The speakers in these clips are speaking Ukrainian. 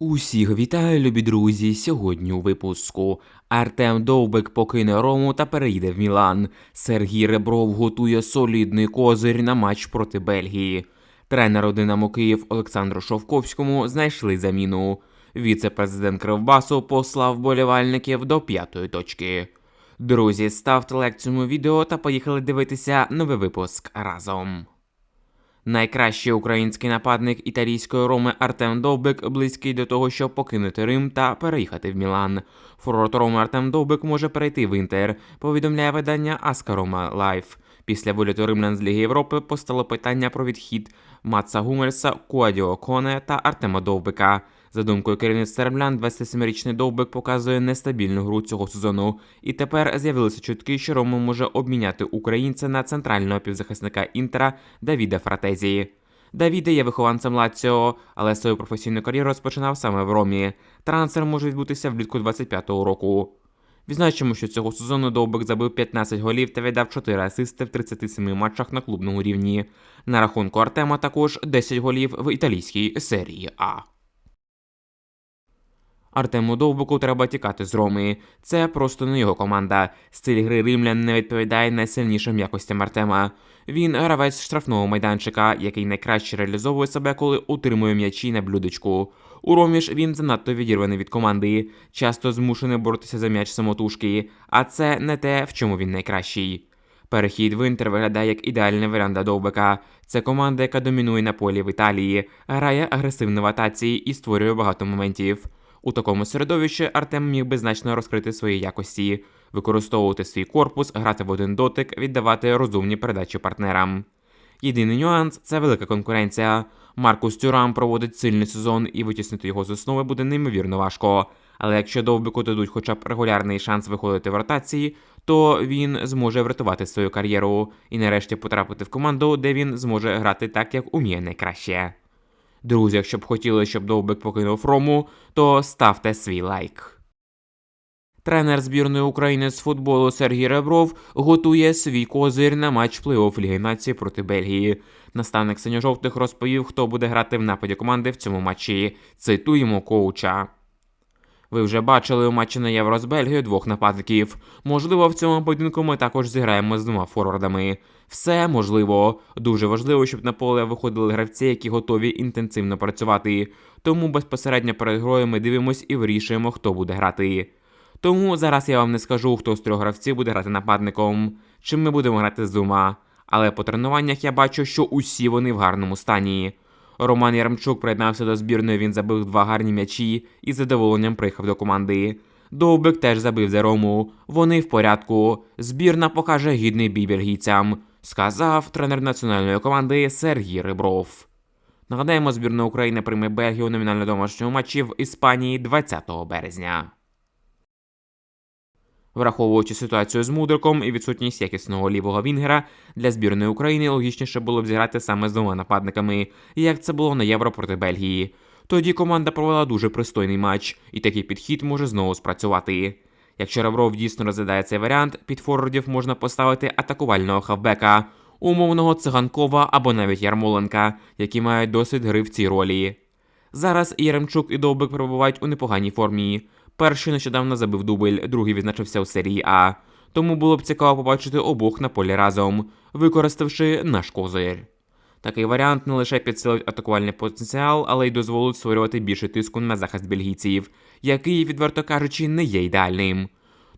Усіх вітаю, любі друзі. Сьогодні у випуску Артем Довбик покине Рому та перейде в Мілан. Сергій Ребров готує солідний козир на матч проти Бельгії. Тренеру Динамо Київ Олександру Шовковському знайшли заміну. Віце-президент Кривбасу послав болівальників до п'ятої точки. Друзі, ставте лайк цьому відео та поїхали дивитися новий випуск разом. Найкращий український нападник італійської роми Артем Довбик близький до того, щоб покинути Рим та переїхати в Мілан. Форвард Роми Артем Довбик може перейти в Інтер, повідомляє видання Аскарома Лайф. Після виліту римлян з Ліги Європи постало питання про відхід Матса Гумельса, Куадіо Коне та Артема Довбика. За думкою керівництва римлян, 27-річний Довбик показує нестабільну гру цього сезону, і тепер з'явилися чутки, що Рома може обміняти українця на центрального півзахисника Інтера Давіда Фратезі. Давіде є вихованцем Лаціо, але свою професійну кар'єру розпочинав саме в Ромі. Трансфер може відбутися влітку 25-го року. Відзначимо, що цього сезону Довбик забив 15 голів та віддав 4 асисти в 37 матчах на клубному рівні. На рахунку Артема також 10 голів в італійській серії А. Артему Довбику треба тікати з Роми. Це просто не його команда. Стиль гри римлян не відповідає найсильнішим якостям Артема. Він гравець штрафного майданчика, який найкраще реалізовує себе, коли утримує м'ячі на блюдечку. У Ромі ж він занадто відірваний від команди, часто змушений боротися за м'яч самотужки, а це не те, в чому він найкращий. Перехід в Інтер виглядає як ідеальний варіант для Довбика. Це команда, яка домінує на полі в Італії, грає агресивно в атаці і створює багато моментів. У такому середовищі Артем міг би значно розкрити свої якості, використовувати свій корпус, грати в один дотик, віддавати розумні передачі партнерам. Єдиний нюанс це велика конкуренція. Маркус Тюрам проводить сильний сезон і витіснити його з основи буде неймовірно важко. Але якщо довбику дадуть хоча б регулярний шанс виходити в ротації, то він зможе врятувати свою кар'єру і нарешті потрапити в команду, де він зможе грати так, як уміє найкраще. Друзі, якщо б хотіли, щоб Довбик покинув Рому, то ставте свій лайк. Тренер збірної України з футболу Сергій Ребров готує свій козир на матч плей-офф Ліги Нації проти Бельгії. Наставник синьо-жовтих розповів, хто буде грати в нападі команди в цьому матчі. Цитуємо коуча. Ви вже бачили у матчі на Євро з Бельгією двох нападників. Можливо, в цьому поєдинку ми також зіграємо з двома форвардами. Все можливо. Дуже важливо, щоб на поле виходили гравці, які готові інтенсивно працювати. Тому безпосередньо перед грою ми дивимось і вирішуємо, хто буде грати. Тому зараз я вам не скажу, хто з трьох гравців буде грати нападником, чим ми будемо грати з двома. Але по тренуваннях я бачу, що усі вони в гарному стані. Роман Яремчук приєднався до збірної, він забив два гарні м'ячі і з задоволенням приїхав до команди. Довбик теж забив за Рому. Вони в порядку. Збірна покаже гідний бій бельгійцям, сказав тренер національної команди Сергій Рибров. Нагадаємо, збірна України прийме Бельгію у номінально домашньому матчі в Іспанії 20 березня. Враховуючи ситуацію з Мудриком і відсутність якісного лівого вінгера, для збірної України логічніше було б зіграти саме з двома нападниками, як це було на Євро проти Бельгії. Тоді команда провела дуже пристойний матч, і такий підхід може знову спрацювати. Якщо Ребров дійсно розглядає цей варіант, під форвардів можна поставити атакувального хавбека, умовного циганкова або навіть Ярмоленка, які мають досвід гри в цій ролі. Зараз Яремчук і Довбик перебувають у непоганій формі. Перший нещодавно забив дубль, другий відзначився у серії А. Тому було б цікаво побачити обох на полі разом, використавши наш козир. Такий варіант не лише підсилить атакувальний потенціал, але й дозволить створювати більше тиску на захист бельгійців, який, відверто кажучи, не є ідеальним.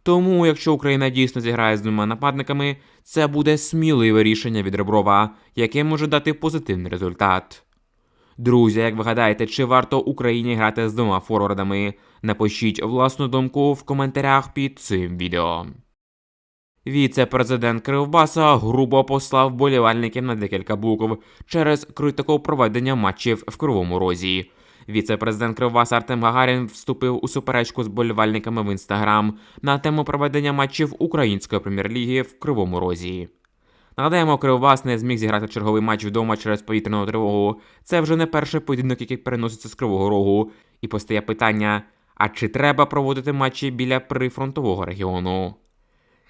Тому, якщо Україна дійсно зіграє з двома нападниками, це буде сміливе рішення від Реброва, яке може дати позитивний результат. Друзі, як ви гадаєте, чи варто Україні грати з двома форвардами? Напишіть власну думку в коментарях під цим відео. Віце-президент Кривбаса грубо послав болівальників на декілька букв через критику проведення матчів в Кривому Розі. Віце-президент Кривбаса Артем Гагарін вступив у суперечку з болівальниками в інстаграм на тему проведення матчів української прем'єр-ліги в Кривому Розі. Нагадаємо, Кривбас не зміг зіграти черговий матч вдома через повітряну тривогу. Це вже не перший поєдинок, який переноситься з Кривого Рогу. І постає питання: а чи треба проводити матчі біля прифронтового регіону?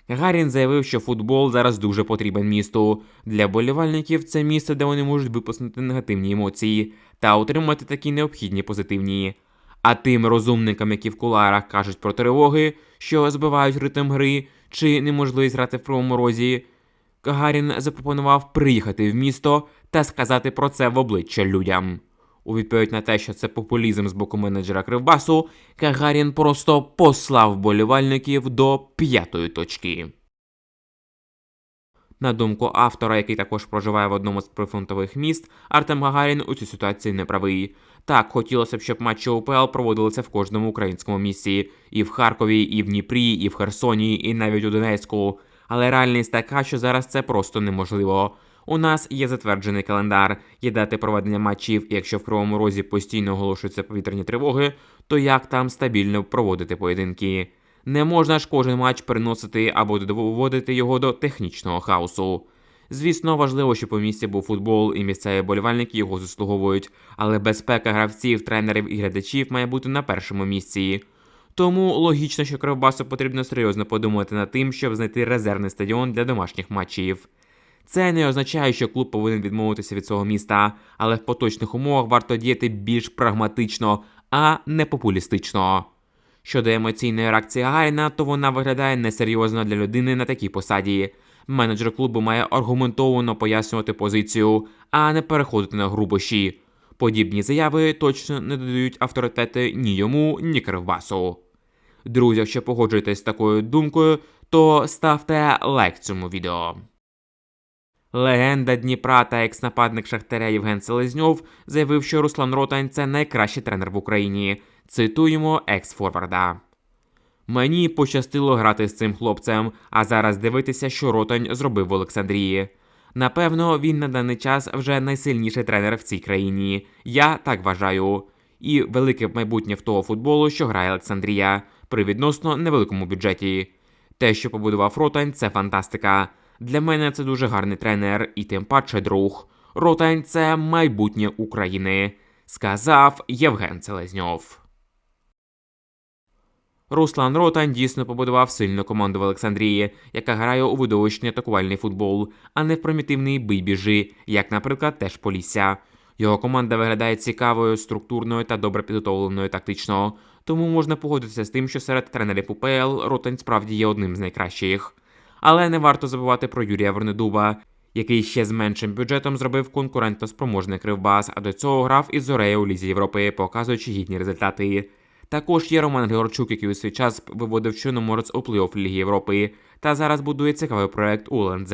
Гарін заявив, що футбол зараз дуже потрібен місту. Для болівальників це місце, де вони можуть випустити негативні емоції та отримати такі необхідні позитивні. А тим розумникам, які в куларах кажуть про тривоги, що збивають ритм гри чи неможливість грати в кривому розі, Гагарін запропонував приїхати в місто та сказати про це в обличчя людям. У відповідь на те, що це популізм з боку менеджера Кривбасу, Гагарін просто послав болівальників до п'ятої точки. На думку автора, який також проживає в одному з прифронтових міст, Артем Гагарін у цій ситуації не правий. Так, хотілося б, щоб матчі УПЛ проводилися в кожному українському місті, і в Харкові, і в Дніпрі, і в Херсоні, і навіть у Донецьку. Але реальність така, що зараз це просто неможливо. У нас є затверджений календар, є дати проведення матчів, і якщо в Кривому Розі постійно оголошуються повітряні тривоги, то як там стабільно проводити поєдинки? Не можна ж кожен матч переносити або доводити його до технічного хаосу. Звісно, важливо, щоб у місті був футбол і місцеві болівальники його заслуговують, але безпека гравців, тренерів і глядачів має бути на першому місці. Тому логічно, що Кривбасу потрібно серйозно подумати над тим, щоб знайти резервний стадіон для домашніх матчів. Це не означає, що клуб повинен відмовитися від свого міста, але в поточних умовах варто діяти більш прагматично, а не популістично. Щодо емоційної реакції Гагаріна, то вона виглядає несерйозно для людини на такій посаді. Менеджер клубу має аргументовано пояснювати позицію, а не переходити на грубощі. Подібні заяви точно не додають авторитети ні йому, ні Кривбасу. Друзі, якщо погоджуєтесь з такою думкою, то ставте лайк цьому відео. Легенда Дніпра та екс-нападник Шахтаря Євген Селезньов заявив, що Руслан Ротань це найкращий тренер в Україні. Цитуємо екс-форварда. Мені пощастило грати з цим хлопцем, а зараз дивитися, що Ротань зробив в Олександрії. Напевно, він на даний час вже найсильніший тренер в цій країні. Я так вважаю. І велике майбутнє в того футболу, що грає Олександрія, при відносно невеликому бюджеті. Те, що побудував Ротань, це фантастика. Для мене це дуже гарний тренер і тим паче друг. Ротань це майбутнє України, сказав Євген Селезньов. Руслан Ротань дійсно побудував сильну команду в Олександрії, яка грає у видовищний атакувальний футбол, а не в примітивний бий-біжи, як, наприклад, теж Полісся. Його команда виглядає цікавою, структурною та добре підготовленою тактично, тому можна погодитися з тим, що серед тренерів УПЛ Ротань справді є одним з найкращих. Але не варто забувати про Юрія Вернедуба, який ще з меншим бюджетом зробив конкурентоспроможний кривбас, а до цього грав із Зорею у Лізі Європи, показуючи гідні результати. Також є Роман Григорчук, який у свій час виводив Чорноморець у плей-офф Ліги Європи, та зараз будує цікавий проект у ЛНЗ.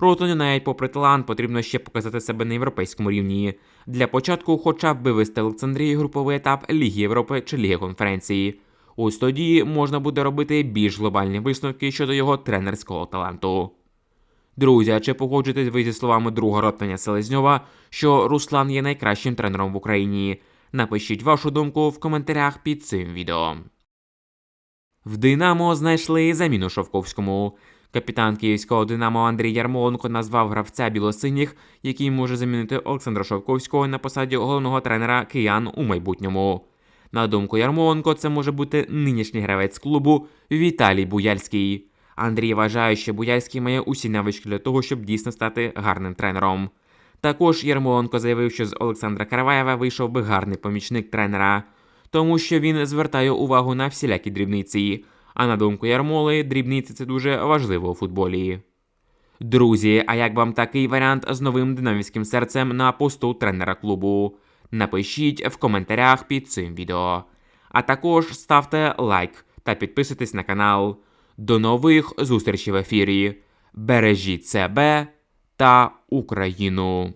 Ротоню навіть попри талант потрібно ще показати себе на європейському рівні. Для початку, хоча б вивести Олександрію груповий етап Ліги Європи чи Ліги конференції. Ось тоді можна буде робити більш глобальні висновки щодо його тренерського таланту. Друзі, а чи погоджуєтесь ви зі словами друга ротання Селезньова, що Руслан є найкращим тренером в Україні? Напишіть вашу думку в коментарях під цим відео. В Динамо знайшли заміну Шовковському. Капітан київського Динамо Андрій Ярмоленко назвав гравця білосиніх, який може замінити Олександра Шовковського на посаді головного тренера киян у майбутньому. На думку Ярмоленко, це може бути нинішній гравець клубу Віталій Буяльський. Андрій вважає, що Буяльський має усі навички для того, щоб дійсно стати гарним тренером. Також Ярмоленко заявив, що з Олександра Караваєва вийшов би гарний помічник тренера, тому що він звертає увагу на всілякі дрібниці. А на думку Ярмоли, дрібниці це дуже важливо у футболі. Друзі, а як вам такий варіант з новим динамівським серцем на посту тренера клубу? Напишіть в коментарях під цим відео. А також ставте лайк та підписуйтесь на канал. До нових зустрічей в ефірі. Бережіть себе та Україну.